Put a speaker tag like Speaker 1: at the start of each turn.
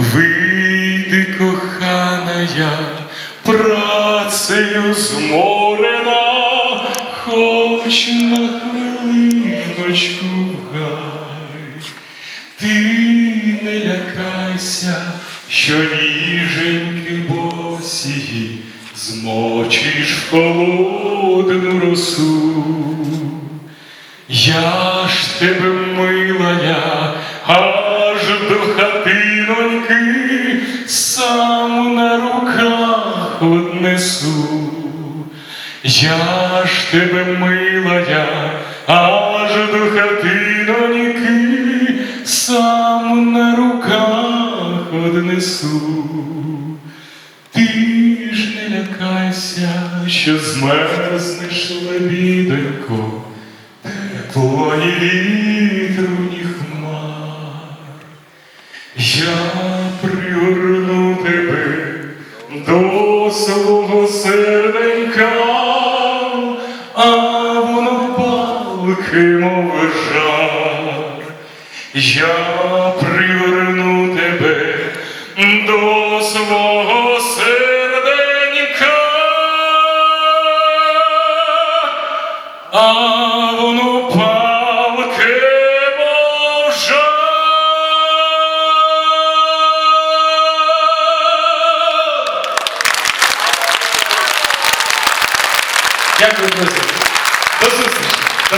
Speaker 1: Вийди, кохана я, працею зморена, хоч на хвилиночку гай. Ти не лякайся, що ніженьки босі змочиш в холодну росу. Я ж тебе милая, аж однесу. Я ж тебе милая, аж до хатиноньки сам на руках однесу. Ти ж не лякайся, що змерзнеш лебідонько, тепло ні вітру, ні хмар. Я до свого серденька, а воно палке, мов жар. Я пригорну тебе до свого серденька, а Дякую, друзі. До зустрічі.